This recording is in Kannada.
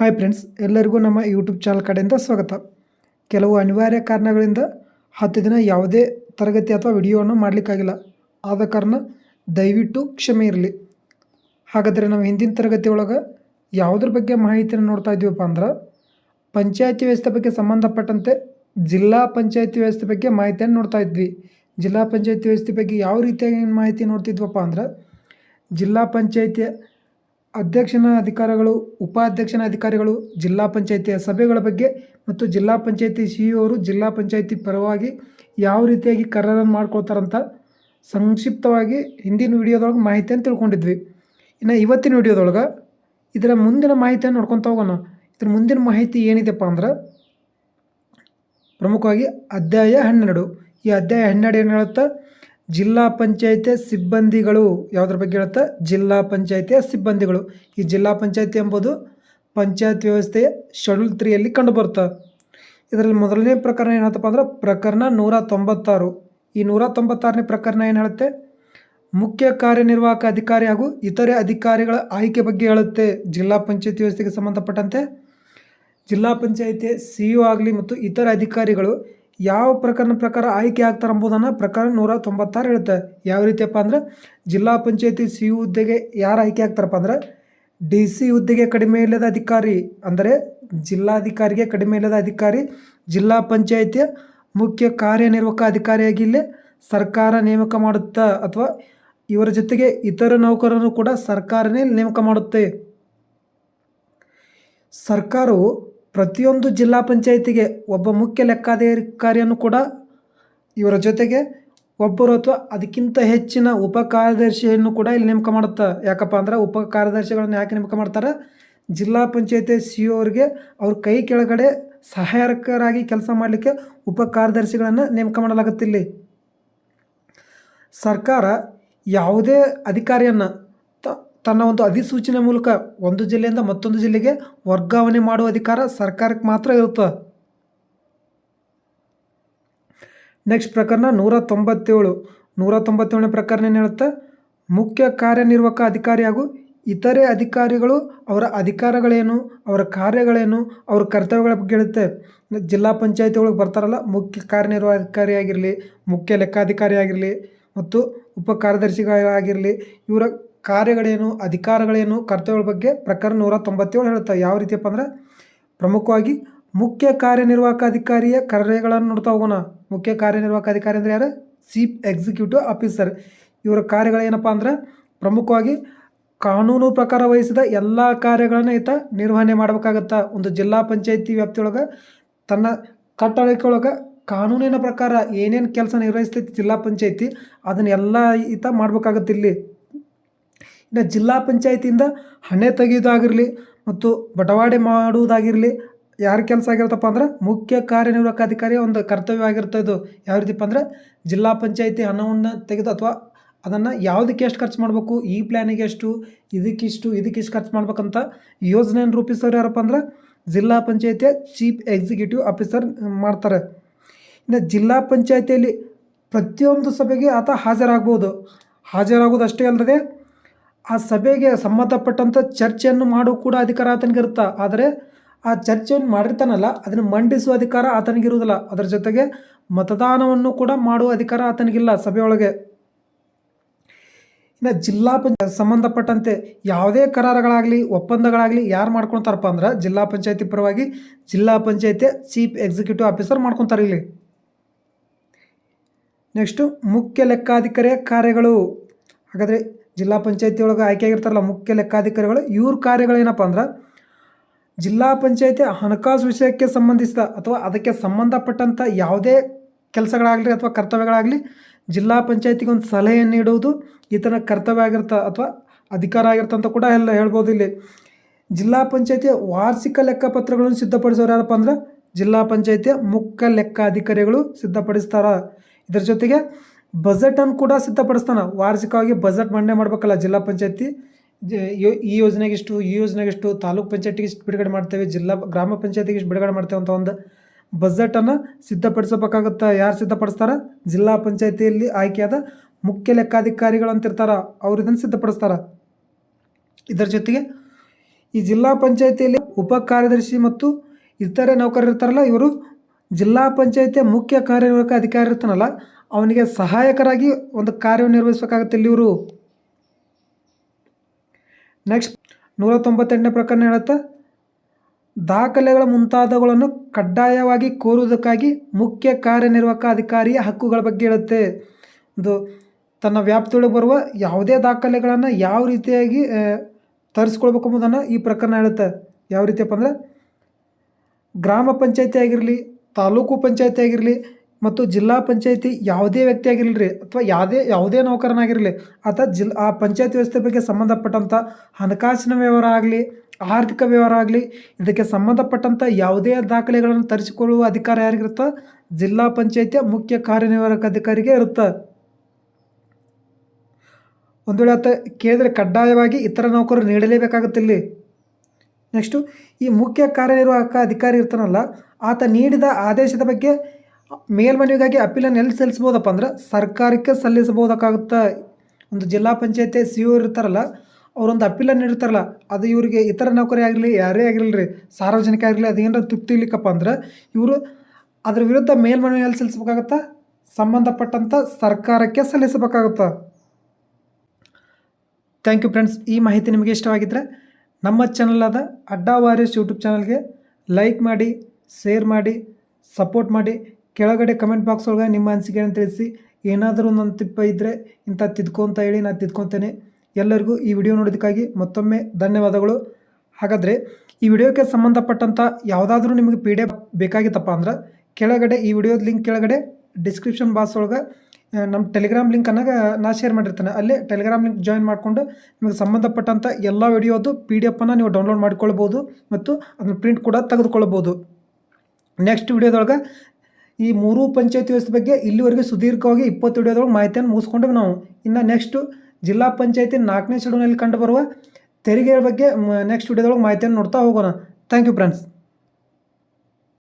ಹಾಯ್ ಫ್ರೆಂಡ್ಸ್ ಎಲ್ಲರಿಗೂ ನಮ್ಮ ಯೂಟ್ಯೂಬ್ ಚಾನಲ್ ಕಡೆಯಿಂದ ಸ್ವಾಗತ. ಕೆಲವು ಅನಿವಾರ್ಯ ಕಾರಣಗಳಿಂದ ಹತ್ತು ದಿನ ಯಾವುದೇ ತರಗತಿ ಅಥವಾ ವಿಡಿಯೋವನ್ನು ಮಾಡಲಿಕ್ಕಾಗಿಲ್ಲ. ಆದ ಕಾರಣ ದಯವಿಟ್ಟು ಕ್ಷಮೆ ಇರಲಿ. ಹಾಗಾದರೆ ನಾವು ಹಿಂದಿನ ತರಗತಿ ಒಳಗೆ ಯಾವುದ್ರ ಬಗ್ಗೆ ಮಾಹಿತಿಯನ್ನು ನೋಡ್ತಾ ಇದ್ದೀವಪ್ಪ ಅಂದ್ರೆ, ಪಂಚಾಯತಿ ವ್ಯವಸ್ಥೆ ಬಗ್ಗೆ ಸಂಬಂಧಪಟ್ಟಂತೆ ಜಿಲ್ಲಾ ಪಂಚಾಯತಿ ವ್ಯವಸ್ಥೆ ಬಗ್ಗೆ ಮಾಹಿತಿಯನ್ನು ನೋಡ್ತಾ ಇದ್ವಿ. ಜಿಲ್ಲಾ ಪಂಚಾಯತಿ ವ್ಯವಸ್ಥೆ ಬಗ್ಗೆ ಯಾವ ರೀತಿಯಾಗಿ ಮಾಹಿತಿ ನೋಡ್ತಿದ್ವಪ್ಪ ಅಂದ್ರೆ, ಜಿಲ್ಲಾ ಪಂಚಾಯತಿಯ ಅಧ್ಯಕ್ಷನ ಅಧಿಕಾರಿಗಳು, ಉಪಾಧ್ಯಕ್ಷನ ಅಧಿಕಾರಿಗಳು, ಜಿಲ್ಲಾ ಪಂಚಾಯಿತಿಯ ಸಭೆಗಳ ಬಗ್ಗೆ ಮತ್ತು ಜಿಲ್ಲಾ ಪಂಚಾಯಿತಿ ಸಿ ಅವರು ಜಿಲ್ಲಾ ಪಂಚಾಯಿತಿ ಪರವಾಗಿ ಯಾವ ರೀತಿಯಾಗಿ ಕರಾರನ್ನು ಮಾಡ್ಕೊಳ್ತಾರಂತ ಸಂಕ್ಷಿಪ್ತವಾಗಿ ಹಿಂದಿನ ವಿಡಿಯೋದೊಳಗೆ ಮಾಹಿತಿಯನ್ನು ತಿಳ್ಕೊಂಡಿದ್ವಿ. ಇನ್ನು ಇವತ್ತಿನ ವಿಡಿಯೋದೊಳಗೆ ಇದರ ಮುಂದಿನ ಮಾಹಿತಿಯನ್ನು ನೋಡ್ಕೊತ ಹೋಗೋಣ. ಇದ್ರ ಮುಂದಿನ ಮಾಹಿತಿ ಏನಿದೆಪ್ಪ ಅಂದ್ರೆ ಪ್ರಮುಖವಾಗಿ ಅಧ್ಯಾಯ ಹನ್ನೆರಡು. ಈ ಅಧ್ಯಾಯ ಹನ್ನೆರಡು ಏನು ಹೇಳುತ್ತೆ? ಜಿಲ್ಲಾ ಪಂಚಾಯತಿಯ ಸಿಬ್ಬಂದಿಗಳು, ಯಾವುದ್ರ ಬಗ್ಗೆ ಹೇಳುತ್ತೆ? ಜಿಲ್ಲಾ ಪಂಚಾಯತಿಯ ಸಿಬ್ಬಂದಿಗಳು. ಈ ಜಿಲ್ಲಾ ಪಂಚಾಯತಿ ಎಂಬುದು ಪಂಚಾಯತ್ ವ್ಯವಸ್ಥೆಯ ಶೆಡ್ಯೂಲ್ ತ್ರೀಯಲ್ಲಿ ಕಂಡುಬರುತ್ತೆ. ಇದರಲ್ಲಿ ಮೊದಲನೇ ಪ್ರಕರಣ ಏನಾಗುತ್ತಪ್ಪ ಅಂದ್ರೆ ಪ್ರಕರಣ ನೂರ ತೊಂಬತ್ತಾರು. ಈ ನೂರ ತೊಂಬತ್ತಾರನೇ ಪ್ರಕರಣ ಏನು ಹೇಳುತ್ತೆ? ಮುಖ್ಯ ಕಾರ್ಯನಿರ್ವಾಹಕ ಅಧಿಕಾರಿ ಹಾಗೂ ಇತರೆ ಅಧಿಕಾರಿಗಳ ಆಯ್ಕೆ ಬಗ್ಗೆ ಹೇಳುತ್ತೆ. ಜಿಲ್ಲಾ ಪಂಚಾಯತಿ ವ್ಯವಸ್ಥೆಗೆ ಸಂಬಂಧಪಟ್ಟಂತೆ. ಜಿಲ್ಲಾ ಪಂಚಾಯತಿ ಸಿ ಆಗಲಿ ಮತ್ತು ಇತರ ಅಧಿಕಾರಿಗಳು ಯಾವ ಪ್ರಕರಣ ಪ್ರಕಾರ ಆಯ್ಕೆ ಆಗ್ತಾರೆ ಎಂಬುದನ್ನು ಪ್ರಕರಣ ನೂರ ತೊಂಬತ್ತಾರು ಹೇಳುತ್ತೆ. ಯಾವ ರೀತಿಯಪ್ಪ ಅಂದ್ರೆ ಜಿಲ್ಲಾ ಪಂಚಾಯತಿ ಸಿ ಯು ಹುದ್ದೆಗೆ ಯಾರು ಆಯ್ಕೆ ಆಗ್ತಾರಪ್ಪ ಅಂದ್ರೆ ಡಿ ಸಿ ಹುದ್ದೆಗೆ ಕಡಿಮೆ ಇಲ್ಲದ ಅಧಿಕಾರಿ ಅಂದರೆ ಜಿಲ್ಲಾಧಿಕಾರಿಗೆ ಕಡಿಮೆ ಇಲ್ಲದ ಅಧಿಕಾರಿ, ಜಿಲ್ಲಾ ಪಂಚಾಯತಿಯ ಮುಖ್ಯ ಕಾರ್ಯನಿರ್ವಾಹಕ ಅಧಿಕಾರಿಯಾಗಿ ಇಲ್ಲಿ ಸರ್ಕಾರ ನೇಮಕ ಮಾಡುತ್ತಾ ಅಥವಾ ಇವರ ಜೊತೆಗೆ ಇತರ ನೌಕರರನ್ನು ಕೂಡ ಸರ್ಕಾರನೇ ನೇಮಕ ಮಾಡುತ್ತೆ. ಸರ್ಕಾರವು ಪ್ರತಿಯೊಂದು ಜಿಲ್ಲಾ ಪಂಚಾಯಿತಿಗೆ ಒಬ್ಬ ಮುಖ್ಯ ಲೆಕ್ಕಾಧಿಕಾರಿಯನ್ನು ಕೂಡ ಇವರ ಜೊತೆಗೆ ಒಬ್ಬರು ಅಥವಾ ಅದಕ್ಕಿಂತ ಹೆಚ್ಚಿನ ಉಪ ಕಾರ್ಯದರ್ಶಿಯನ್ನು ಕೂಡ ಇಲ್ಲಿ ನೇಮಕ ಮಾಡುತ್ತೆ, ಯಾಕಪ್ಪ ಅಂದ್ರೆ ಉಪ ಕಾರ್ಯದರ್ಶಿಗಳನ್ನು ಯಾಕೆ ನೇಮಕ ಮಾಡ್ತಾರೆ? ಜಿಲ್ಲಾ ಪಂಚಾಯತಿ ಸಿ ಅವ್ರಿಗೆ ಅವ್ರ ಕೈ ಕೆಳಗಡೆ ಸಹಾಯಕರಾಗಿ ಕೆಲಸ ಮಾಡಲಿಕ್ಕೆ ಉಪ ಕಾರ್ಯದರ್ಶಿಗಳನ್ನು ನೇಮಕ ಮಾಡಲಾಗುತ್ತಿಲ್ಲಿ. ಸರ್ಕಾರ ಯಾವುದೇ ಅಧಿಕಾರಿಯನ್ನು ತನ್ನ ಒಂದು ಅಧಿಸೂಚನೆ ಮೂಲಕ ಒಂದು ಜಿಲ್ಲೆಯಿಂದ ಮತ್ತೊಂದು ಜಿಲ್ಲೆಗೆ ವರ್ಗಾವಣೆ ಮಾಡುವ ಅಧಿಕಾರ ಸರ್ಕಾರಕ್ಕೆ ಮಾತ್ರ ಇರುತ್ತೆ? ನೆಕ್ಸ್ಟ್ ಪ್ರಕರಣ ನೂರ ತೊಂಬತ್ತೇಳು. ನೂರ ತೊಂಬತ್ತೇಳನೇ ಪ್ರಕರಣ ಏನು ಹೇಳುತ್ತೆ? ಮುಖ್ಯ ಕಾರ್ಯನಿರ್ವಾಹಕ ಅಧಿಕಾರಿ ಹಾಗೂ ಇತರೆ ಅಧಿಕಾರಿಗಳು ಅವರ ಅಧಿಕಾರಗಳೇನು, ಅವರ ಕಾರ್ಯಗಳೇನು, ಅವರ ಕರ್ತವ್ಯಗಳ ಬಗ್ಗೆ ಹೇಳುತ್ತೆ. ಜಿಲ್ಲಾ ಪಂಚಾಯತಿ ಒಳಗೆ ಬರ್ತಾರಲ್ಲ, ಮುಖ್ಯ ಕಾರ್ಯನಿರ್ವಾಹಕಾರಿ ಆಗಿರಲಿ ಮುಖ್ಯ ಲೆಕ್ಕಾಧಿಕಾರಿ ಆಗಿರಲಿ ಮತ್ತು ಉಪ ಕಾರ್ಯದರ್ಶಿಗಳಾಗಿರಲಿ, ಇವರ ಕಾರ್ಯಗಳೇನು, ಅಧಿಕಾರಗಳೇನು, ಕರ್ತವ್ಯಗಳ ಬಗ್ಗೆ ಪ್ರಕರಣ ನೂರ ತೊಂಬತ್ತೇಳು ಹೇಳುತ್ತೆ, ಯಾವ ರೀತಿಯಪ್ಪ ಅಂದ್ರೆ, ಪ್ರಮುಖವಾಗಿ ಮುಖ್ಯ ಕಾರ್ಯನಿರ್ವಾಹಕ ಅಧಿಕಾರಿಯ ಕಾರ್ಯಗಳನ್ನು ನೋಡ್ತಾ ಹೋಗೋಣ. ಮುಖ್ಯ ಕಾರ್ಯನಿರ್ವಾಹಕ ಅಧಿಕಾರಿ ಅಂದರೆ ಯಾರು? ಚೀಫ್ ಎಕ್ಸಿಕ್ಯೂಟಿವ್ ಆಫೀಸರ್ ಇವರ ಕಾರ್ಯಗಳೇನಪ್ಪ ಅಂದ್ರೆ, ಪ್ರಮುಖವಾಗಿ ಕಾನೂನು ಪ್ರಕಾರ ವಹಿಸಿದ ಎಲ್ಲ ಕಾರ್ಯಗಳನ್ನು ಈತ ನಿರ್ವಹಣೆ ಮಾಡಬೇಕಾಗತ್ತಾ. ಒಂದು ಜಿಲ್ಲಾ ಪಂಚಾಯಿತಿ ವ್ಯಾಪ್ತಿಯೊಳಗೆ, ತನ್ನ ಕಟ್ಟಡಕ್ಕೊಳಗೆ ಕಾನೂನಿನ ಪ್ರಕಾರ ಏನೇನು ಕೆಲಸ ನಿರ್ವಹಿಸ್ತೈತಿ ಜಿಲ್ಲಾ ಪಂಚಾಯಿತಿ, ಅದನ್ನೆಲ್ಲ ಈತ ಮಾಡ್ಬೇಕಾಗತ್ತೆ ಇಲ್ಲಿ. ಇನ್ನು ಜಿಲ್ಲಾ ಪಂಚಾಯತಿಯಿಂದ ಹಣೆ ತೆಗೆಯೋದಾಗಿರಲಿ ಮತ್ತು ಬಟವಾಡೆ ಮಾಡುವುದಾಗಿರಲಿ ಯಾರ ಕೆಲಸ ಆಗಿರುತ್ತಪ್ಪ ಅಂದ್ರೆ ಮುಖ್ಯ ಕಾರ್ಯನಿರ್ವಾಹಕ ಅಧಿಕಾರಿಯ ಒಂದು ಕರ್ತವ್ಯ ಆಗಿರುತ್ತೆ ಇದು. ಯಾವ ರೀತಿಪ್ಪ ಅಂದ್ರೆ ಜಿಲ್ಲಾ ಪಂಚಾಯತಿ ಹಣವನ್ನು ತೆಗೆದು ಅಥವಾ ಅದನ್ನು ಯಾವುದಕ್ಕೆ ಎಷ್ಟು ಖರ್ಚು ಮಾಡಬೇಕು, ಈ ಪ್ಲ್ಯಾನಿಗೆ ಎಷ್ಟು ಇದಕ್ಕಿಷ್ಟು ಇದಕ್ಕಿಷ್ಟು ಖರ್ಚು ಮಾಡ್ಬೇಕಂತ ಯೋಜನೆಯನ್ನು ರೂಪಿಸೋರು ಯಾರಪ್ಪ ಅಂದ್ರೆ ಜಿಲ್ಲಾ ಪಂಚಾಯತಿಯ ಚೀಫ್ ಎಕ್ಸಿಕ್ಯೂಟಿವ್ ಆಫೀಸರ್ ಮಾಡ್ತಾರೆ. ಇನ್ನು ಜಿಲ್ಲಾ ಪಂಚಾಯತಿಯಲ್ಲಿ ಪ್ರತಿಯೊಂದು ಸಭೆಗೆ ಆತ ಹಾಜರಾಗ್ಬೋದು. ಹಾಜರಾಗೋದು ಅಷ್ಟೇ ಅಲ್ಲದೆ ಆ ಸಭೆಗೆ ಸಂಬಂಧಪಟ್ಟಂಥ ಚರ್ಚೆಯನ್ನು ಮಾಡೋ ಕೂಡ ಅಧಿಕಾರ ಆತನಿಗಿರುತ್ತೆ ಆದರೆ ಆ ಚರ್ಚೆಯನ್ನು ಮಾಡಿರ್ತಾನಲ್ಲ, ಅದನ್ನು ಮಂಡಿಸುವ ಅಧಿಕಾರ ಆತನಿಗಿರುವುದಿಲ್ಲ ಅದರ ಜೊತೆಗೆ ಮತದಾನವನ್ನು ಕೂಡ ಮಾಡುವ ಅಧಿಕಾರ ಆತನಿಗಿಲ್ಲ ಸಭೆಯೊಳಗೆ. ಇನ್ನು ಜಿಲ್ಲಾ ಪಂಚಾಯತ್ ಸಂಬಂಧಪಟ್ಟಂತೆ ಯಾವುದೇ ಕರಾರಗಳಾಗಲಿ, ಒಪ್ಪಂದಗಳಾಗಲಿ ಯಾರು ಮಾಡ್ಕೊತಾರಪ್ಪ ಅಂದ್ರೆ ಜಿಲ್ಲಾ ಪಂಚಾಯತಿ ಪರವಾಗಿ ಜಿಲ್ಲಾ ಪಂಚಾಯತಿ ಚೀಫ್ ಎಕ್ಸಿಕ್ಯೂಟಿವ್ ಆಫೀಸರ್ ಮಾಡ್ಕೊತಾರೆ ಇಲ್ಲಿ. ನೆಕ್ಸ್ಟು ಮುಖ್ಯ ಲೆಕ್ಕಾಧಿಕಾರಿಯ ಕಾರ್ಯಗಳು. ಹಾಗಾದರೆ ಜಿಲ್ಲಾ ಪಂಚಾಯತಿ ಒಳಗೆ ಆಯ್ಕೆಯಾಗಿರ್ತಾರಲ್ಲ ಮುಖ್ಯ ಲೆಕ್ಕಾಧಿಕಾರಿಗಳು, ಇವ್ರ ಕಾರ್ಯಗಳೇನಪ್ಪ ಅಂದ್ರೆ ಜಿಲ್ಲಾ ಪಂಚಾಯತಿ ಹಣಕಾಸು ವಿಷಯಕ್ಕೆ ಸಂಬಂಧಿಸಿದ ಅಥವಾ ಅದಕ್ಕೆ ಸಂಬಂಧಪಟ್ಟಂಥ ಯಾವುದೇ ಕೆಲಸಗಳಾಗಲಿ ಅಥವಾ ಕರ್ತವ್ಯಗಳಾಗಲಿ ಜಿಲ್ಲಾ ಪಂಚಾಯತಿಗೆ ಒಂದು ಸಲಹೆಯನ್ನು ನೀಡುವುದು ಈತನ ಕರ್ತವ್ಯ ಆಗಿರ್ತ ಅಥವಾ ಅಧಿಕಾರ ಆಗಿರ್ತ ಅಂತ ಕೂಡ ಎಲ್ಲ ಹೇಳ್ಬೋದು ಇಲ್ಲಿ. ಜಿಲ್ಲಾ ಪಂಚಾಯತಿಯ ವಾರ್ಷಿಕ ಲೆಕ್ಕಪತ್ರಗಳನ್ನು ಸಿದ್ಧಪಡಿಸೋರು ಯಾರಪ್ಪ ಅಂದ್ರೆ ಜಿಲ್ಲಾ ಪಂಚಾಯತಿಯ ಮುಖ್ಯ ಲೆಕ್ಕಾಧಿಕಾರಿಗಳು ಸಿದ್ಧಪಡಿಸ್ತಾರ. ಇದರ ಜೊತೆಗೆ ಬಜೆಟನ್ನು ಕೂಡ ಸಿದ್ಧಪಡಿಸ್ತಾನ. ವಾರ್ಷಿಕವಾಗಿ ಬಜೆಟ್ ಮಂಡನೆ ಮಾಡಬೇಕಲ್ಲ ಜಿಲ್ಲಾ ಪಂಚಾಯತಿ. ಈ ಯೋಜನೆಗೆ ಇಷ್ಟು, ಈ ಯೋಜನೆಗೆ ಇಷ್ಟು, ತಾಲೂಕ್ ಪಂಚಾಯತಿಗೆ ಇಷ್ಟು ಬಿಡುಗಡೆ ಮಾಡ್ತೇವೆ, ಜಿಲ್ಲಾ, ಗ್ರಾಮ ಪಂಚಾಯತಿಗೆ ಇಷ್ಟು ಬಿಡುಗಡೆ ಮಾಡ್ತೇವೆ ಅಂತ ಒಂದು ಬಜೆಟನ್ನು ಸಿದ್ಧಪಡಿಸಬೇಕಾಗುತ್ತೆ, ಯಾರು ಸಿದ್ಧಪಡಿಸ್ತಾರೆ? ಜಿಲ್ಲಾ ಪಂಚಾಯತಿಯಲ್ಲಿ ಆಯ್ಕೆಯಾದ ಮುಖ್ಯ ಲೆಕ್ಕಾಧಿಕಾರಿಗಳು ಅಂತ ಇರ್ತಾರ ಅವ್ರು ಇದನ್ನು ಸಿದ್ಧಪಡಿಸ್ತಾರೆ. ಇದರ ಜೊತೆಗೆ ಈ ಜಿಲ್ಲಾ ಪಂಚಾಯತಿಯಲ್ಲಿ ಉಪ ಕಾರ್ಯದರ್ಶಿ ಮತ್ತು ಇತರೆ ನೌಕರರು ಇರ್ತಾರಲ್ಲ ಇವರು ಜಿಲ್ಲಾ ಪಂಚಾಯಿತಿಯ ಮುಖ್ಯ ಕಾರ್ಯನಿರ್ವಾಹಕ ಅಧಿಕಾರಿ ಇರ್ತಾನಲ್ಲ ಅವನಿಗೆ ಸಹಾಯಕರಾಗಿ ಒಂದು ಕಾರ್ಯ ನಿರ್ವಹಿಸಬೇಕಾಗುತ್ತೆ ಇಲ್ಲಿ ಇವರು. ನೆಕ್ಸ್ಟ್ ನೂರ ತೊಂಬತ್ತೆಂಟನೇ ಪ್ರಕರಣ ಹೇಳುತ್ತೆ. ದಾಖಲೆಗಳ ಮುಂತಾದವುಗಳನ್ನು ಕಡ್ಡಾಯವಾಗಿ ಕೋರುವುದಕ್ಕಾಗಿ ಮುಖ್ಯ ಕಾರ್ಯನಿರ್ವಾಹಕ ಅಧಿಕಾರಿಯ ಹಕ್ಕುಗಳ ಬಗ್ಗೆ ಹೇಳುತ್ತೆ. ಒಂದು, ತನ್ನ ವ್ಯಾಪ್ತಿಯೊಳಗೆ ಬರುವ ಯಾವುದೇ ದಾಖಲೆಗಳನ್ನು ಯಾವ ರೀತಿಯಾಗಿ ತರಿಸ್ಕೊಳ್ಬೇಕು ಎಂಬುದನ್ನು ಈ ಪ್ರಕರಣ ಹೇಳುತ್ತೆ. ಯಾವ ರೀತಿಯಪ್ಪ ಅಂದರೆ, ಗ್ರಾಮ ಪಂಚಾಯತಿ ಆಗಿರಲಿ, ತಾಲೂಕು ಪಂಚಾಯತಿ ಆಗಿರಲಿ ಮತ್ತು ಜಿಲ್ಲಾ ಪಂಚಾಯಿತಿ ಯಾವುದೇ ವ್ಯಕ್ತಿ ಆಗಿರಲಿ ರೀ ಅಥವಾ ಯಾವುದೇ ಯಾವುದೇ ನೌಕರನಾಗಿರಲಿ, ಆತ ಜಿಲ್, ಆ ಪಂಚಾಯತ್ ವ್ಯವಸ್ಥೆ ಬಗ್ಗೆ ಸಂಬಂಧಪಟ್ಟಂಥ ಹಣಕಾಸಿನ ವ್ಯವಹಾರ ಆಗಲಿ, ಆರ್ಥಿಕ ವ್ಯವಹಾರ ಆಗಲಿ, ಇದಕ್ಕೆ ಸಂಬಂಧಪಟ್ಟಂಥ ಯಾವುದೇ ದಾಖಲೆಗಳನ್ನು ತರಿಸಿಕೊಳ್ಳುವ ಅಧಿಕಾರ ಯಾರಿಗಿರುತ್ತೋ? ಜಿಲ್ಲಾ ಪಂಚಾಯತಿಯ ಮುಖ್ಯ ಕಾರ್ಯನಿರ್ವಾಹಕ ಅಧಿಕಾರಿಗೆ ಇರುತ್ತೆ. ಒಂದು ವೇಳೆ ಆತ ಕೇಳಿದರೆ ಕಡ್ಡಾಯವಾಗಿ ಇತರ ನೌಕರರು ನೀಡಲೇಬೇಕಾಗುತ್ತೆ ಇಲ್ಲಿ. ನೆಕ್ಸ್ಟು, ಈ ಮುಖ್ಯ ಕಾರ್ಯನಿರ್ವಾಹಕ ಅಧಿಕಾರಿ ಇರ್ತಾನಲ್ಲ, ಆತ ನೀಡಿದ ಆದೇಶದ ಬಗ್ಗೆ ಮೇಲ್ಮನವಿಗಾಗಿ ಅಪೀಲನ್ನು ಎಲ್ಲಿ ಸಲ್ಲಿಸ್ಬೋದಪ್ಪ ಅಂದ್ರೆ ಸರ್ಕಾರಕ್ಕೆ ಸಲ್ಲಿಸಬಹುದಕ್ಕಾಗುತ್ತೆ. ಒಂದು ಜಿಲ್ಲಾ ಪಂಚಾಯತಿ ಸಿ ಯು ಇರ್ತಾರಲ್ಲ, ಅವರೊಂದು ಅಪೀಲನ್ನು ಇರ್ತಾರಲ್ಲ ಅದು ಇವರಿಗೆ ಇತರ ನೌಕರಿ ಆಗಲಿ ಯಾರೇ ಆಗಿರಲಿ ರೀ, ಸಾರ್ವಜನಿಕ ಆಗಿರಲಿ ಅದು ಏನಾರ ತೃಪ್ತಿ ಇರ್ಲಿಕ್ಕಪ್ಪ ಅಂದ್ರೆ ಇವರು ಅದರ ವಿರುದ್ಧ ಮೇಲ್ಮನವಿ ಎಲ್ಲಿ ಸಲ್ಲಿಸ್ಬೇಕಾಗತ್ತಾ? ಸಂಬಂಧಪಟ್ಟಂಥ ಸರ್ಕಾರಕ್ಕೆ ಸಲ್ಲಿಸಬೇಕಾಗುತ್ತಾ? ಥ್ಯಾಂಕ್ ಯು ಫ್ರೆಂಡ್ಸ್ ಈ ಮಾಹಿತಿ ನಿಮಗೆ ಇಷ್ಟವಾಗಿದ್ದರೆ ನಮ್ಮ ಚಾನಲ್ ಆದ ಅಡ್ಡಾ ವಾರಿಯರ್ಸ್ ಯೂಟ್ಯೂಬ್ ಚಾನಲ್ಗೆ ಲೈಕ್ ಮಾಡಿ ಶೇರ್ ಮಾಡಿ ಸಪೋರ್ಟ್ ಮಾಡಿ. ಕೆಳಗಡೆ ಕಮೆಂಟ್ ಬಾಕ್ಸ್ ಒಳಗೆ ನಿಮ್ಮ ಅನಿಸಿಕೆಯನ್ನು ತಿಳಿಸಿ. ಏನಾದರೂ ನನ್ನ ತಿಪ್ಪ ಇದ್ದರೆ ಇಂಥ ತಿದ್ಕೊ ಅಂತ ಹೇಳಿ ನಾನು ತಿದ್ಕೊತೇನೆ. ಎಲ್ಲರಿಗೂ ಈ ವಿಡಿಯೋ ನೋಡೋದಕ್ಕಾಗಿ ಮತ್ತೊಮ್ಮೆ ಧನ್ಯವಾದಗಳು. ಹಾಗಾದರೆ ಈ ವಿಡಿಯೋಕ್ಕೆ ಸಂಬಂಧಪಟ್ಟಂಥ ಯಾವುದಾದ್ರೂ ನಿಮಗೆ ಪಿ ಡಿ ಎಫ್ ಬೇಕಾಗಿತ್ತಪ್ಪ ಅಂದ್ರೆ ಕೆಳಗಡೆ ಈ ವಿಡಿಯೋದ ಲಿಂಕ್ ಕೆಳಗಡೆ ಡಿಸ್ಕ್ರಿಪ್ಷನ್ ಬಾಕ್ಸ್ ಒಳಗೆ ನಮ್ಮ ಟೆಲಿಗ್ರಾಮ್ ಲಿಂಕ್ ಅನ್ನಾಗ ನಾ ಶೇರ್ ಮಾಡಿರ್ತಾನೆ. ಅಲ್ಲೇ ಟೆಲಿಗ್ರಾಮ್ ಲಿಂಕ್ ಜಾಯಿನ್ ಮಾಡಿಕೊಂಡು ನಿಮಗೆ ಸಂಬಂಧಪಟ್ಟಂಥ ಎಲ್ಲ ವಿಡಿಯೋದು ಪಿ ಡಿ ಎಫನ್ನು ನೀವು ಡೌನ್ಲೋಡ್ ಮಾಡ್ಕೊಳ್ಬೋದು ಮತ್ತು ಅದನ್ನು ಪ್ರಿಂಟ್ ಕೂಡ ತೆಗೆದುಕೊಳ್ಬೋದು ನೆಕ್ಸ್ಟ್ ವಿಡಿಯೋದೊಳಗೆ ಈ ಮೂರೂ ಪಂಚಾಯತ್ ವ್ಯವಸ್ಥೆ ಬಗ್ಗೆ ಇಲ್ಲಿವರೆಗೆ ಸುದೀರ್ಘವಾಗಿ ಇಪ್ಪತ್ತು ವಿಡಿಯೋದೊಳಗೆ ಮಾಹಿತಿಯನ್ನು ಮುಗಿಸ್ಕೊಂಡ್ವಿ ನಾವು. ಇನ್ನು ನೆಕ್ಸ್ಟು ಜಿಲ್ಲಾ ಪಂಚಾಯತಿ ನಾಲ್ಕನೇ ಶೆಡ್ಯೂಲ್ನಲ್ಲಿ ಕಂಡುಬರುವ ತೆರಿಗೆಯ ಬಗ್ಗೆ ನೆಕ್ಸ್ಟ್ ವಿಡಿಯೋದೊಳಗೆ ಮಾಹಿತಿಯನ್ನು ನೋಡ್ತಾ ಹೋಗೋಣ. Thank you friends